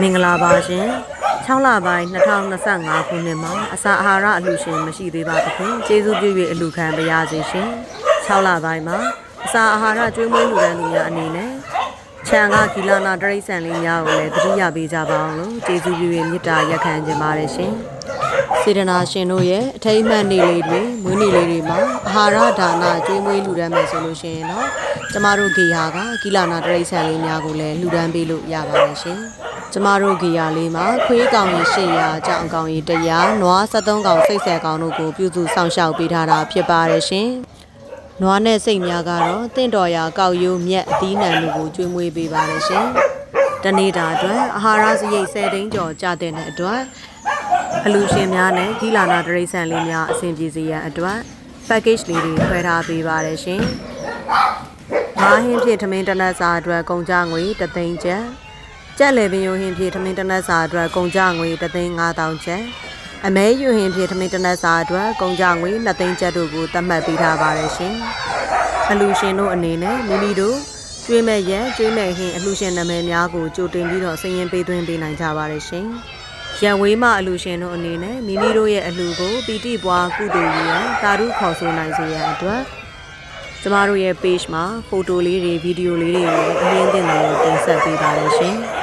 မင်္ဂလာပါရှင်6လပိုင်း2025ခုနှစ်မှာအစာအာဟာရအလှူရှင်မရှိသေးပါဘူးခင်ကျေးဇူးပြု၍အလှူခံပါရစေရှင်6လပိုင်းမှာအစာအာဟာရကျွေးမွေးလူဒန်းသူများအနေနဲ့ခြံကကီလာနာတရိတ်ဆန်လေးများကိုလည်းသတိရပေးကြပါအောင်လို့ကျေးဇူးပြု၍မေတ္တာရက်ခံခြင်းပါတယ်ရှင်စေတနာရှင်တို့ရဲ့အထိတ်အမှန်နေလေးတွေမွေးနေ့လေးတွေမှာအာဟာရဒါနကျွေးမွေးလူဒန်းမယ်ဆိုလို့ရှိရင်တော့ကျမတို့ဂေဟာကကီလာနာတရိတ်ဆန်လေးများကိုလည်းလူဒန်းပေးလို့ရပါတယ်ရှင် ကျမတို့ဂေဟာလေးမှာခွေးကောင်ကြီး800ကြောင်ကောင်ကြီး100နွား73ကောင်စိတ်ဆက်ကောင်တို့ကိုပြုစုစောင့်ရှောက်ပေးထားတာဖြစ်ပါတယ်ရှင်နွားနဲ့စိတ်များကတော့တင့်တော်ရာကောက်ရိုးမြက်အသီးနှံတို့ကိုကျွေးမွေးပေးပါတယ်ရှင်တနေ့တာအတွက်အာဟာရစရိတ်10သိန်းကျော်ကျတဲ့အတွက်အလူရှင်များနဲ့ဂီလာနာတရိတ်ဆန်လေးများအဆင်ပြေစေရန်အတွက် package လေးတွေခွဲထားပေးပါတယ်ရှင်။ငါးဟင်းဖြစ်ထမင်းတစ်နက်စာအတွက်ကုန်ကြငွေ3သိန်းကျပ်။ ကြက်လေပင်ယိုဟင်းဖြစ်ထမင်းတစ်နက်စာအတွက်ကုန်ကြငွေ3သိန်း5000ကျပ်။အမဲယူဟင်းဖြစ်ထမင်းတစ်နက်စာအတွက်ကုန်ကြငွေ2သိန်းကျပ်တို့ကိုသတ်မှတ်ပေးထားပါတယ်ရှင်။အလူရှင်တို့အနေနဲ့မိမိတို့ကျွေးမဲ့ရက်ကျွေးမဲ့ဟင်းအလှရှင်နာမည်များကိုကြိုတင်ပြီးတော့စာရင်းပေးသွင်းပေးနိုင်ကြပါတယ်ရှင်။ရန်ဝေးမှအလှရှင်တို့အနေနဲ့မိမိတို့ရဲ့အလှကိုပီတိပွားကုသိုလ်ရည်တာရုခေါ်ဆိုနိုင်စေရန်အတွက်ကျမတို့ရဲ့ page မှာဖိုတိုလေးတွေဗီဒီယိုလေးတွေကိုအရင်းတင်တယ်လို့တင်ဆက်ပေးပါတယ်ရှင်။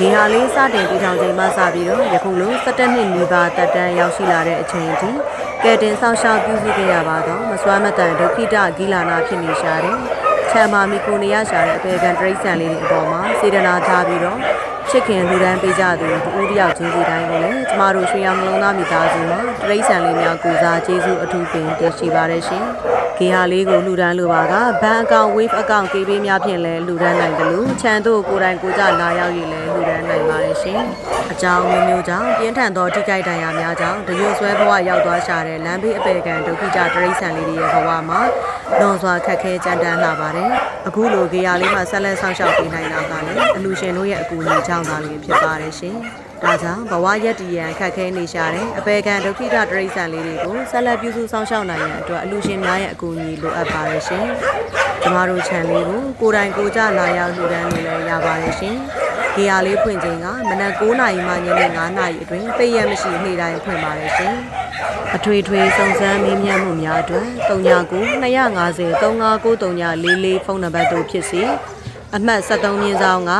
ဒီဟာလေးစတင်တည်ထောင်ချိန်မှစပြီးတော့ယခုလို17နှစ်နီးပါးတက်တန်းရောက်ရှိလာတဲ့အချိန်အထိကဲတင်ဆောင်ရှောက်ပြုစုခဲ့ရပါတော့မစွမ်းမတန်ဒုက္ခိတဂီလာနာဖြစ်နေရှာတယ်။ချမ်းမာမီကိုနေရရှာတဲ့အပေကန်တရိတ်ဆန်လေးတွေအပေါ်မှာစေတနာထားပြီးတော့ချစ်ခင်လူဒန်းပေးကြသူတူဦးတယောက်ချင်းစီတိုင်းကိုလည်းကျမတို့ရွှေရောင်နှလုံးသားမိသားစုမှာတရိတ်ဆန်လေးများကိုစားကျေးဇူးအထူးပင်တင်ရှိပါတယ်ရှင်။ဂေဟာလေးကိုလှူဒန်းလိုပါကဘဏ်အကောင့် wave အကောင့် KB များဖြင့်လည်းလှူဒန်းနိုင်တယ်လို့ချန်တို့ကိုယ်တိုင်ကိုကြလာရောက်ရည်လည်းလှူဒ န်းနိုင်ပါတယ်ရှင်။အကြောင်းမျိုးမျိုးကြောင့်ပြင်းထန်သောထိခိုက်ဒဏ်ရာများကြောင့်တရွဆွဲဘဝရောက်သွားရှာတဲ့လမ်းဘေးအပေကန်ဒုက္ခိကြတရိတ်ဆန်လေးတွေရဲ့ဘဝမှာလွန်စွာခက်ခဲကြမ်းတမ်းလာပါတယ်။အခုလိုဂေဟာလေးမှာဆက်လက်ဆောင်ရှောက်ပေးနိုင်တာကလည်းအလူရှင်တို့ရဲ့အကူအညီကြောင့်သာလေးဖြစ်ပါတယ်ရှင်။ဒါကြောင့်ဘဝရက်တည်ရန်ခက်ခဲနေရှာတဲ့အပေကန်ဒုက္ခိတတရိတ်ဆန်လေးတွေကိုဆက်လက်ပြုစုဆောင်ရှောက်နိုင်ရန်အတွက်အလူရှင်များရဲ့အကူအညီလိုအပ်ပါတယ်ရှင်။ကျမတို့ channel လေးကိုကိုယ်တိုင်ကိုယ်ကြလာရောက်လှူဒန်းနေလည်းရပါတယ်ရှင်။ ဒီဟာလေးဖွင့်ချိန်ကမနက်9:00နာရီမှညနေ9:00နာရီအတွင်းပိတ်ရက်မရှိနေ့တိုင်းဖွင့်ပါတယ်ရှင်။အထွေထွေစုံစမ်းမေးမြန်းမှုများအတွက်39 250 399344ဖုန်းနံပါတ်တို့ဖြစ်စီအမှတ်73မြင်းဆောင်က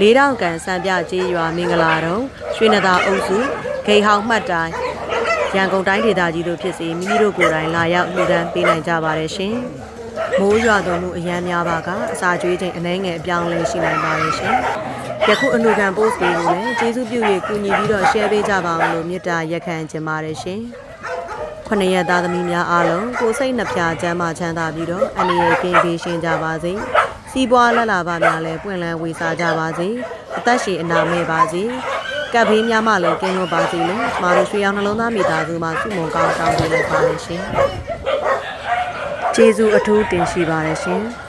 ၄တောင်ကန်စံပြကျေးရွာမင်္ဂလာတုံရွှေနသာအုပ်စုဂိဟောင်မှတ်တိုင်းရန်ကုန်တိုင်းဒေသကြီးတို့ဖြစ်စီမိမိတို့ကိုယ်တိုင်လာရောက်လှူဒန်းပေးနိုင်ကြပါတယ်ရှင်။ မိုးရွာသွန်းမှုအရန်များပါကအစာကျွေးချိန်အနှဲငယ်အပြောင်းအလဲရှိနိုင်ပါတယ်ရှင်။ယခုအလှူခံ post လေးကိုလည်းကျေးဇူးပြု၍ကူညီပြီးတော့ share ပေးကြပါအောင်လို့မေတ္တာရက်ခံချင်ပါတယ်ရှင်။ခொနရက်သားသမီးများအားလုံးကိုယ်စိတ်နှပြချမ်းသာချမ်းသာပြီးတော့အနေရကင်းပေးရှင်ကြပါစေ။စီးပွားလက်လာပါများလည်းပွင့်လန်းဝေစားကြပါစေ။အသက်ရှည်အနာမဲ့ပါစေ။ကပ်ဘေးများမှလည်းကင်းလွတ်ပါစေလို့ကျမတို့ရွှေရောင်နှလုံးသားမိသားစုမှစုမုံကောင်းတောင်းပေးလိုက်ပါတယ်ရှင်။ ကျေးဇူးအထူးတင်ရှိပါတယ်ရှင်။